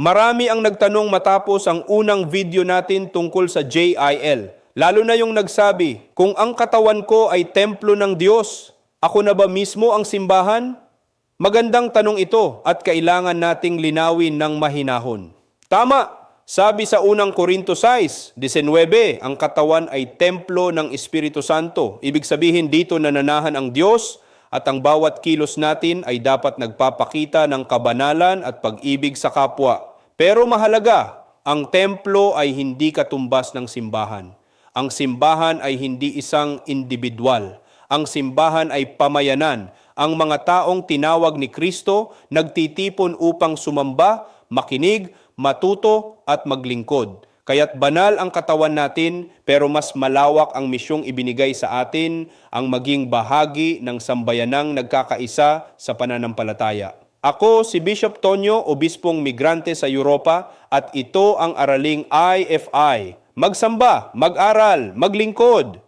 Marami ang nagtanong matapos ang unang video natin tungkol sa JIL. Lalo na yung nagsabi, kung ang katawan ko ay templo ng Diyos, ako na ba mismo ang simbahan? Magandang tanong ito at kailangan nating linawin ng mahinahon. Tama, sabi sa unang Korinto 6, 19, ang katawan ay templo ng Espiritu Santo. Ibig sabihin dito nananahan ang Diyos at ang bawat kilos natin ay dapat nagpapakita ng kabanalan at pag-ibig sa kapwa. Pero mahalaga, ang templo ay hindi katumbas ng simbahan. Ang simbahan ay hindi isang individual. Ang simbahan ay pamayanan. Ang mga taong tinawag ni Kristo nagtitipon upang sumamba, makinig, matuto at maglingkod. Kaya't banal ang katawan natin pero mas malawak ang misyong ibinigay sa atin ang maging bahagi ng sambayanang nagkakaisa sa pananampalataya. Ako si Bishop Tonyo, obispong migrante sa Europa at ito ang araling IFI. Magsamba, mag-aral, maglingkod.